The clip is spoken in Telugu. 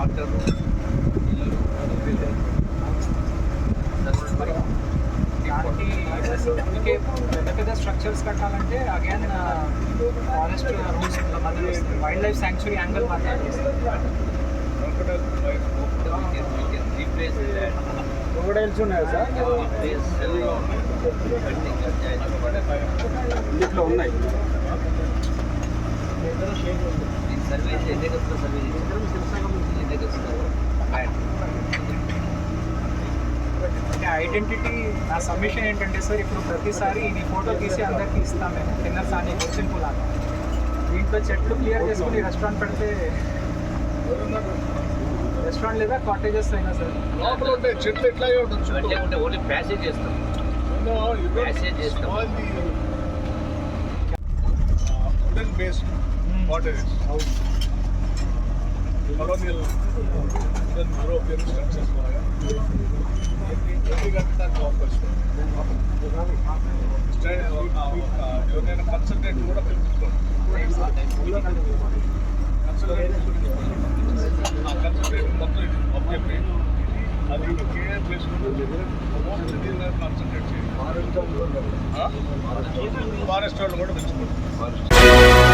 వాటర్ నీళ్ళు పెద్ద పెద్ద స్ట్రక్చర్స్ కట్టాలంటే again forest rules wildlife sanctuary angle crocodiles ఉన్నాయా. సార్ ఇట్లా ఉన్నాయి సర్వీస్ ఎన్ని సర్వీస్ ఐడెంటిటీ నా సబ్మిషన్ ఏంటంటే సార్ ఇప్పుడు ప్రతిసారి ఇది ఫోటో తీసి అందరికీ ఇస్తాం మేము డిన్నర్ సాని గుర్తింపు లాగా దీంట్లో చెట్లు క్లియర్ చేసుకుని రెస్టారెంట్ పెడితే రెస్టారెంట్ లేదా కాటేజెస్ అయినా సార్ లోపల ఉంటే చెట్లు ఎట్లాగే ఉండొచ్చు అంటే ఉంటే ఓన్లీ ప్యాసేజ్ చేస్తాం Passage చేస్తాం. Wooden based cottages colonial wooden European structures ఆ, ఎవరైనా కన్సల్టెంట్ కూడా పిలుచుకోండి కన్సల్టెంట్ మొత్తం అది కేర్ దీనిలో కాన్సన్ట్రేట్ ఫారెస్ట్ వాళ్ళు కూడా పెంచుకోండి